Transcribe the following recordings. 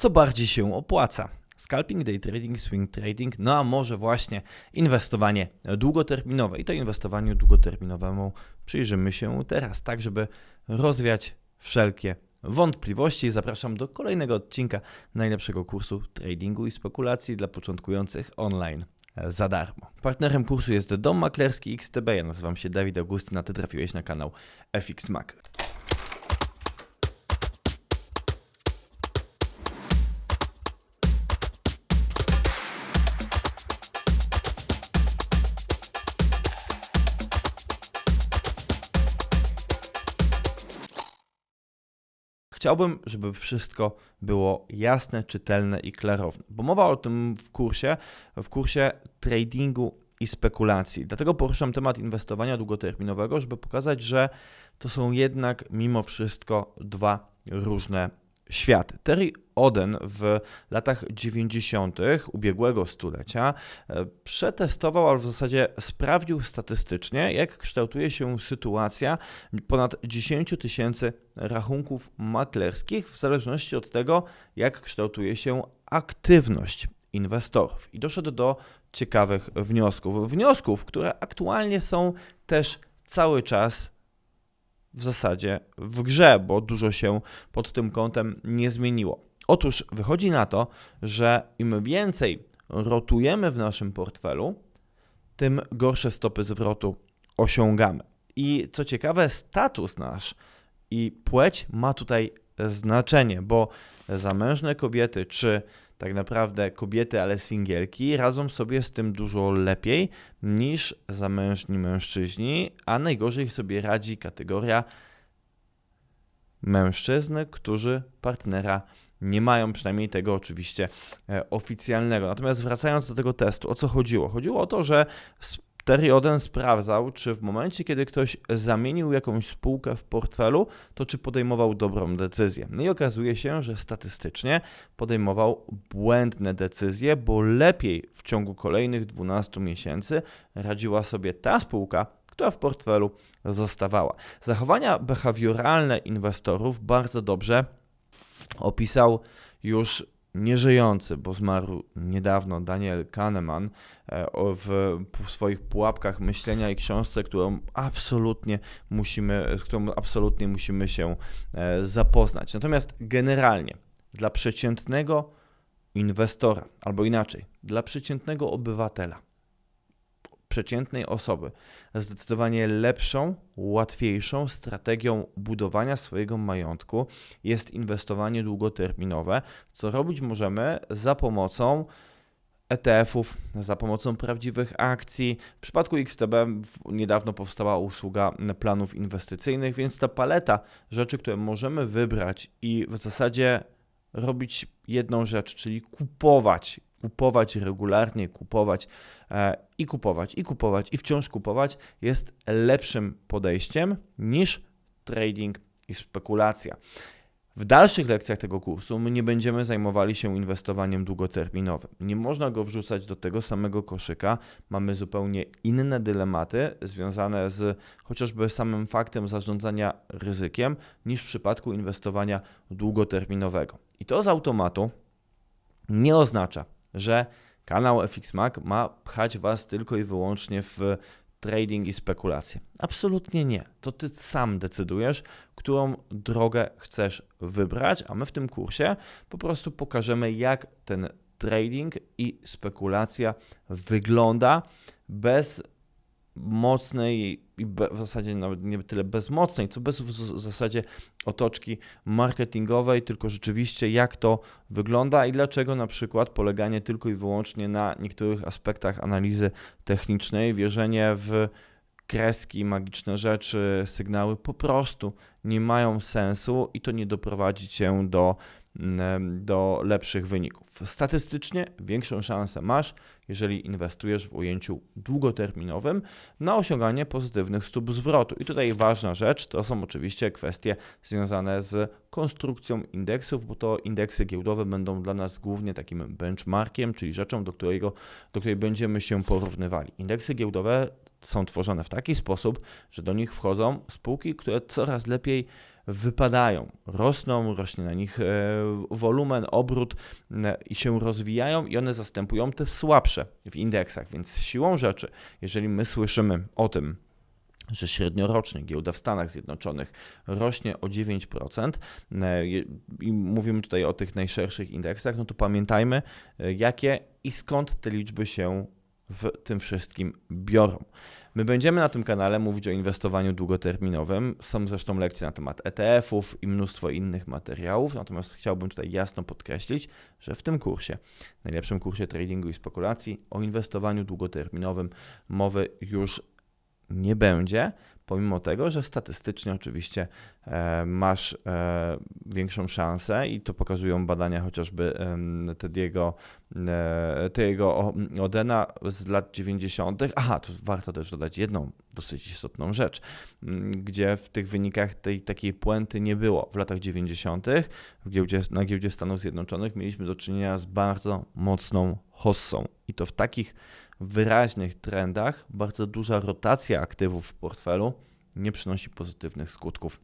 Co bardziej się opłaca? Scalping, day trading, swing trading, no a może właśnie inwestowanie długoterminowe. I to inwestowaniu długoterminowemu przyjrzymy się teraz, tak żeby rozwiać wszelkie wątpliwości. Zapraszam do kolejnego odcinka najlepszego kursu tradingu i spekulacji dla początkujących online za darmo. Partnerem kursu jest Dom Maklerski XTB. Ja nazywam się Dawid Augustyn, a Ty trafiłeś na kanał FX Makler. Chciałbym, żeby wszystko było jasne, czytelne i klarowne, bo mowa o tym w kursie, w kursie tradingu i spekulacji. Dlatego poruszam temat inwestowania długoterminowego, żeby pokazać, że to są jednak mimo wszystko dwa różne światy. Terry Oden w latach 90. ubiegłego stulecia e, przetestował, ale w zasadzie sprawdził statystycznie, jak kształtuje się sytuacja ponad 10 tysięcy rachunków maklerskich, w zależności od tego, jak kształtuje się aktywność inwestorów. I doszedł do ciekawych wniosków. Wniosków, które aktualnie są też cały czas w zasadzie w grze, bo dużo się pod tym kątem nie zmieniło. Otóż wychodzi na to, że im więcej rotujemy w naszym portfelu, tym gorsze stopy zwrotu osiągamy. I co ciekawe, status nasz i płeć ma tutaj znaczenie, bo zamężne kobiety czy tak naprawdę kobiety, ale singielki radzą sobie z tym dużo lepiej niż zamężni mężczyźni, a najgorzej sobie radzi kategoria mężczyzn, którzy partnera nie mają przynajmniej tego oczywiście e, oficjalnego. Natomiast wracając do tego testu, o co chodziło? Chodziło o to, że Terry Oden sprawdzał, czy w momencie, kiedy ktoś zamienił jakąś spółkę w portfelu, to czy podejmował dobrą decyzję. No i okazuje się, że statystycznie podejmował błędne decyzje, bo lepiej w ciągu kolejnych 12 miesięcy radziła sobie ta spółka, która w portfelu zostawała. Zachowania behawioralne inwestorów bardzo dobrze opisał już nieżyjący, bo zmarł niedawno Daniel Kahneman e, w, swoich pułapkach myślenia i książce, którą absolutnie musimy, z którą absolutnie musimy się e, zapoznać. Natomiast generalnie dla przeciętnego inwestora, albo inaczej, dla przeciętnego obywatela, przeciętnej osoby zdecydowanie lepszą, łatwiejszą strategią budowania swojego majątku jest inwestowanie długoterminowe, co robić możemy za pomocą ETF-ów, za pomocą prawdziwych akcji. W przypadku XTB niedawno powstała usługa planów inwestycyjnych, więc ta paleta rzeczy, które możemy wybrać i w zasadzie robić jedną rzecz, czyli kupować kupować regularnie, kupować e, i kupować, i kupować, i wciąż kupować jest lepszym podejściem niż trading i spekulacja. W dalszych lekcjach tego kursu my nie będziemy zajmowali się inwestowaniem długoterminowym. Nie można go wrzucać do tego samego koszyka. Mamy zupełnie inne dylematy związane z chociażby samym faktem zarządzania ryzykiem niż w przypadku inwestowania długoterminowego. I to z automatu nie oznacza, że kanał FX Mac ma pchać Was tylko i wyłącznie w trading i spekulacje. Absolutnie nie. To Ty sam decydujesz, którą drogę chcesz wybrać, a my w tym kursie po prostu pokażemy, jak ten trading i spekulacja wygląda bez mocnej i w zasadzie nawet nie tyle bezmocnej, co bez w zasadzie otoczki marketingowej, tylko rzeczywiście jak to wygląda i dlaczego na przykład poleganie tylko i wyłącznie na niektórych aspektach analizy technicznej, wierzenie w kreski, magiczne rzeczy, sygnały po prostu nie mają sensu i to nie doprowadzi cię do do lepszych wyników. Statystycznie większą szansę masz, jeżeli inwestujesz w ujęciu długoterminowym na osiąganie pozytywnych stóp zwrotu. I tutaj ważna rzecz to są oczywiście kwestie związane z konstrukcją indeksów, bo to indeksy giełdowe będą dla nas głównie takim benchmarkiem, czyli rzeczą, do, którego, do której będziemy się porównywali. Indeksy giełdowe są tworzone w taki sposób, że do nich wchodzą spółki, które coraz lepiej wypadają, rosną, rośnie na nich e, wolumen, obrót i się rozwijają i one zastępują te słabsze w indeksach. Więc siłą rzeczy, jeżeli my słyszymy o tym, że średniorocznie giełda w Stanach Zjednoczonych rośnie o 9% e, i mówimy tutaj o tych najszerszych indeksach, no to pamiętajmy, e, jakie i skąd te liczby się w tym wszystkim biorą. My będziemy na tym kanale mówić o inwestowaniu długoterminowym. Są zresztą lekcje na temat ETF-ów i mnóstwo innych materiałów, natomiast chciałbym tutaj jasno podkreślić, że w tym kursie, najlepszym kursie tradingu i spekulacji, o inwestowaniu długoterminowym mowy już nie będzie, pomimo tego, że statystycznie oczywiście e, masz e, większą szansę i to pokazują badania chociażby Tediego, e, Tediego Odena z lat 90. Aha, to warto też dodać jedną dosyć istotną rzecz, m, gdzie w tych wynikach tej takiej puenty nie było. W latach 90. W giełdzie, na giełdzie Stanów Zjednoczonych mieliśmy do czynienia z bardzo mocną hossą i to w takich wyraźnych trendach bardzo duża rotacja aktywów w portfelu nie przynosi pozytywnych skutków.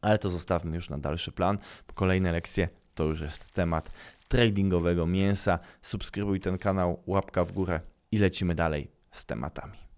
Ale to zostawmy już na dalszy plan, kolejne lekcje to już jest temat tradingowego mięsa. Subskrybuj ten kanał, łapka w górę i lecimy dalej z tematami.